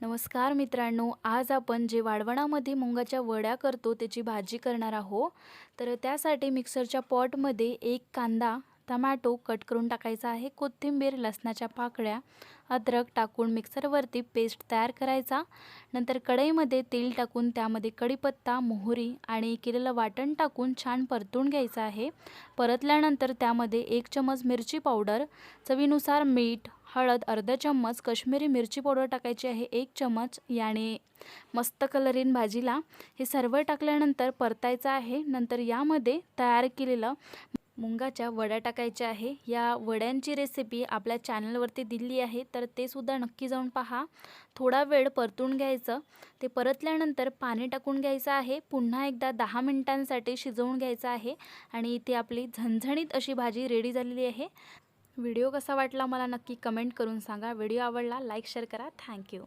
नमस्कार मित्रांनो आज आपण जे वाळवणामध्ये मुंगाच्या वड्या करतो त्याची भाजी करणार आहो तर त्यासाठी मिक्सरच्या पॉटमध्ये एक कांदा टमॅटो कट करून टाकायचा आहे. कोथिंबीर लसणाच्या पाकळ्या अद्रक टाकून मिक्सरवरती पेस्ट तयार करायचा. नंतर कढईमध्ये तेल टाकून त्यामध्ये कढीपत्ता मोहरी आणि केलेलं वाटण टाकून छान परतून घ्यायचं आहे. परतल्यानंतर त्यामध्ये एक चमच मिरची पावडर चवीनुसार मीठ हळद अर्धा चम्मच कश्मीरी मिरची पावडर टाकायची आहे एक चम्मच. याने मस्त कलर भाजीला हे सर्व टाकल्यानंतर परतायचं आहे. नंतर यामध्ये तयार केलेलं मुंगाच्या वड्या टाकायच्या आहे. या वड्यांची रेसिपी आपल्या चॅनलवरती दिली आहे. तर ते सुद्धा नक्की जाऊन पहा. थोडा वेळ परतून घ्यायचं. ते परतल्यानंतर पाणी टाकून घ्यायचं आहे. पुन्हा एकदा दहा मिनिटांसाठी शिजवून घ्यायचं आहे. आणि इथे आपली झणझणीत अशी भाजी रेडी झालेली आहे. व्हिडिओ कसा वाटला मला नक्की कमेंट करून सांगा. व्हिडिओ आवडला लाईक शेअर करा. थँक्यू